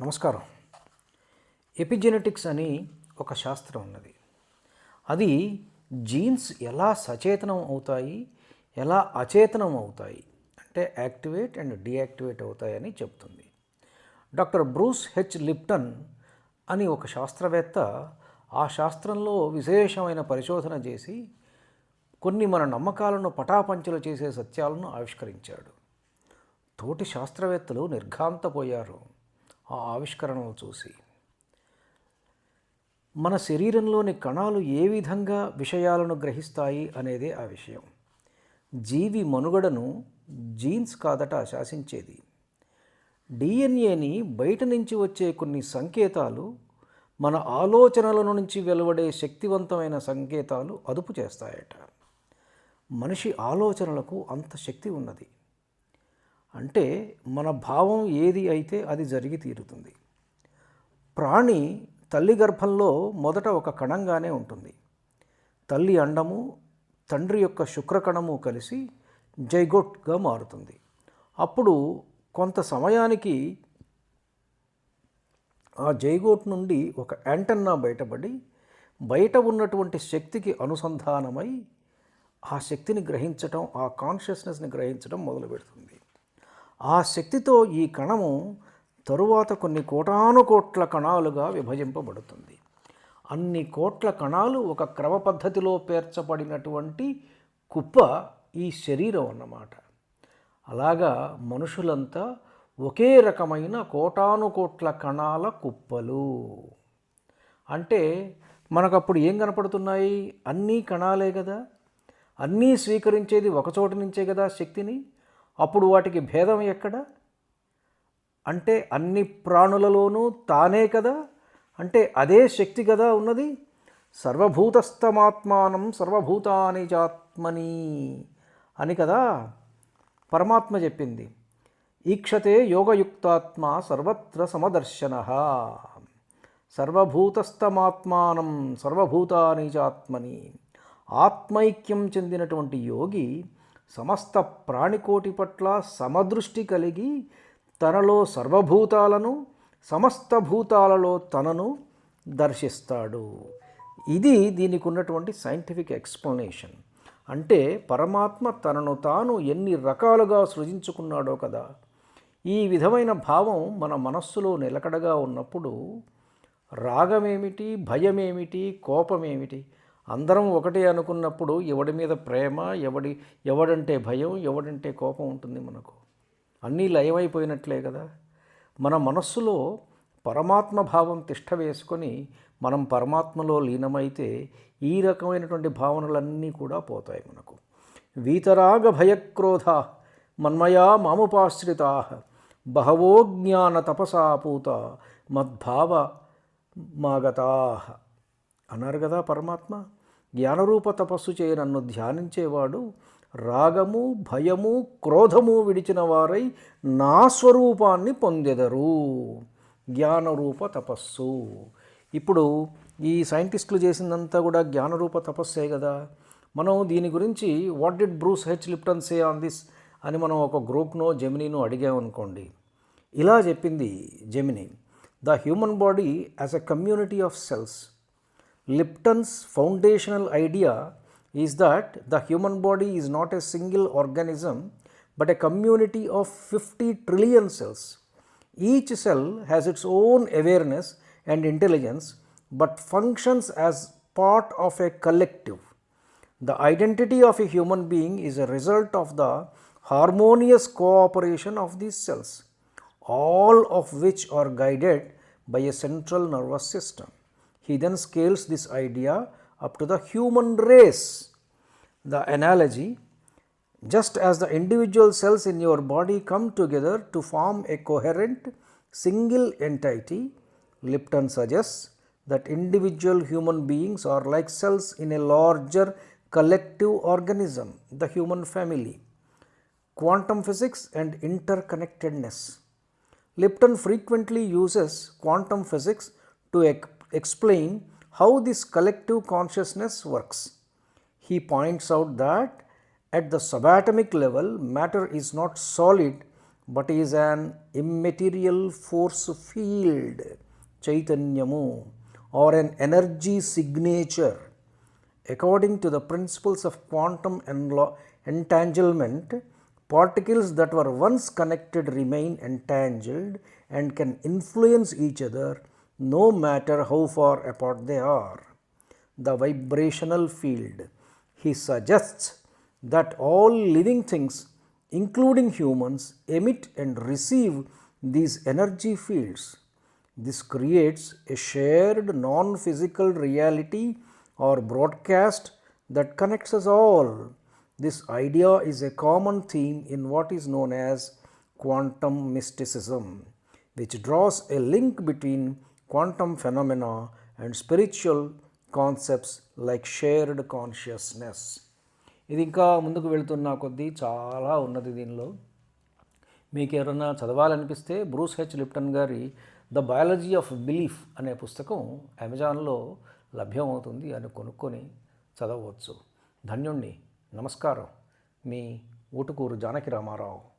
నమస్కారం. ఎపిజెనెటిక్స్ అని ఒక శాస్త్రం ఉన్నది. అది జీన్స్ ఎలా సచేతనం అవుతాయి ఎలా అచేతనం అవుతాయి అంటే యాక్టివేట్ అండ్ డీయాక్టివేట్ అవుతాయని చెప్తుంది. డాక్టర్ బ్రూస్ హెచ్ లిప్టన్ అని ఒక శాస్త్రవేత్త ఆ శాస్త్రంలో విశేషమైన పరిశోధన చేసి కొన్ని మన నమ్మకాలను పటాపంచలు చేసే సత్యాలను ఆవిష్కరించాడు. తోటి శాస్త్రవేత్తలు నిర్ఘాంతపోయారు. ఆ ఆవిష్కరణలు చూసి. మన శరీరంలోని కణాలు ఏ విధంగా విషయాలను గ్రహిస్తాయి అనేదే ఆ విషయం. జీవి మనుగడను జీన్స్ కాదట శాసించేది. డిఎన్ఏని బయట నుంచి వచ్చే కొన్ని సంకేతాలు మన ఆలోచనల నుంచి వెలువడే శక్తివంతమైన సంకేతాలు అదుపు చేస్తాయట. మనిషి ఆలోచనలకు అంత శక్తి ఉన్నది. అంటే మన భావం ఏది అయితే అది జరిగి తీరుతుంది. ప్రాణి తల్లి గర్భంలో మొదట ఒక కణంగానే ఉంటుంది. తల్లి అండము తండ్రి యొక్క శుక్రకణము కలిసి జైగోట్గా మారుతుంది. అప్పుడు కొంత సమయానికి ఆ జైగోట్ నుండి ఒక యాంటన్నా బయటపడి బయట ఉన్నటువంటి శక్తికి అనుసంధానమై ఆ శక్తిని గ్రహించటం ఆ కాన్షియస్నెస్ని గ్రహించడం మొదలు పెడుతుంది ఆ శక్తితో ఈ కణము తరువాత కొన్ని కోటానుకోట్ల కణాలుగా విభజింపబడుతుంది. అన్ని కోట్ల కణాలు ఒక క్రమ పద్ధతిలో పేర్చబడినటువంటి కుప్ప ఈ శరీరం అన్నమాట. అలాగా మనుషులంతా ఒకే రకమైన కోటానుకోట్ల కణాల కుప్పలు. అంటే మనకప్పుడు ఏం కనపడుతున్నాయి? అన్నీ కణాలే కదా. అన్నీ స్వీకరించేది ఒకచోట నుంచే కదా శక్తిని. అప్పుడు వాటికి భేదం ఎక్కడ? అంటే అన్ని ప్రాణులలోనూ తానే కదా? అంటే అదే శక్తి కదా ఉన్నది? సర్వభూతస్థమాత్మానం సర్వభూతాని చాత్మని అని కదా పరమాత్మ చెప్పింది. ఈక్షతే యోగయుక్తాత్మ సర్వత్ర సమదర్శన. సర్వభూతస్థమాత్మానం సర్వభూతాని చాత్మని. ఆత్మైక్యం చెందినటువంటి యోగి సమస్త ప్రాణికోటి పట్ల సమదృష్టి కలిగి తనలో సర్వభూతాలను సమస్త భూతాలలో తనను దర్శిస్తాడు. ఇది దీనికి ఉన్నటువంటి సైంటిఫిక్ ఎక్స్ప్లెనేషన్. అంటే పరమాత్మ తనను తాను ఎన్ని రకాలుగా సృజించుకున్నాడో కదా. ఈ విధమైన భావం మన మనస్సులో నిలకడగా ఉన్నప్పుడు రాగమేమిటి భయమేమిటి కోపమేమిటి అందరం ఒకటే అనుకున్నప్పుడు ఎవడి మీద ప్రేమ ఎవడి ఎవడంటే భయం ఎవడంటే కోపం ఉంటుంది మనకు. అన్నీ లయమైపోయినట్లే కదా. మన మనస్సులో పరమాత్మ భావం తిష్ట వేసుకొని మనం పరమాత్మలో లీనమైతే ఈ రకమైనటువంటి భావనలన్నీ కూడా పోతాయి మనకు. వీతరాగ భయక్రోధ మన్మయా మాముపాశ్రితా బహవో జ్ఞాన తపసా పూత మద్భావ మాగతా అన్నారు కదా పరమాత్మ జ్ఞానరూప తపస్సు చేయ నన్ను ధ్యానించేవాడు రాగము భయము క్రోధము విడిచిన వారై నా స్వరూపాన్ని పొందెదరు. జ్ఞానరూప తపస్సు. ఇప్పుడు ఈ సైంటిస్టులు చేసిందంతా కూడా జ్ఞానరూప తపస్సే కదా. మనం దీని గురించి what did Bruce H Lipton say on this అని మనం ఒక గ్రూప్నో జెమినీనో అడిగామనుకోండి ఇలా చెప్పింది Gemini the human body as a community of cells Lipton's foundational idea is that the human body is not a single organism but a community of 50 trillion cells. Each cell has its own awareness and intelligence but functions as part of a collective. The identity of a human being is a result of the harmonious cooperation of these cells, all of which are guided by a central nervous system. He then scales this idea up to the human race. The analogy just as the individual cells in your body come together to form a coherent single entity, Lipton suggests that individual human beings are like cells in a larger collective organism, the human family. Quantum physics and interconnectedness. Lipton frequently uses quantum physics to explain how this collective consciousness works. He points out that at the subatomic level, matter is not solid but is an immaterial force field, Chaitanyamu, or an energy signature. According to the principles of quantum entanglement, particles that were once connected remain entangled and can influence each other no matter how far apart they are. The vibrational field. He suggests that all living things, including humans, emit and receive these energy fields. This creates a shared non physical reality or broadcast that connects us all. This idea is a common theme in what is known as quantum mysticism, which draws a link between quantum phenomena and spiritual concepts like shared consciousness ఇది ఇంకా ముందుకు వెళుతున్న కొద్దీ చాలా ఉన్నది దీనిలో. మీకు ఎవరైనా చదవాలనిపిస్తే బ్రూస్ హెచ్ లిప్టన్ గారి ద బయాలజీ ఆఫ్ బిలీఫ్ అనే పుస్తకం అమెజాన్లో లభ్యమవుతుంది అని కొనుక్కొని చదవచ్చు ధన్యుణ్ణి. నమస్కారం. మీ ఊటుకూరు జానకి రామారావు.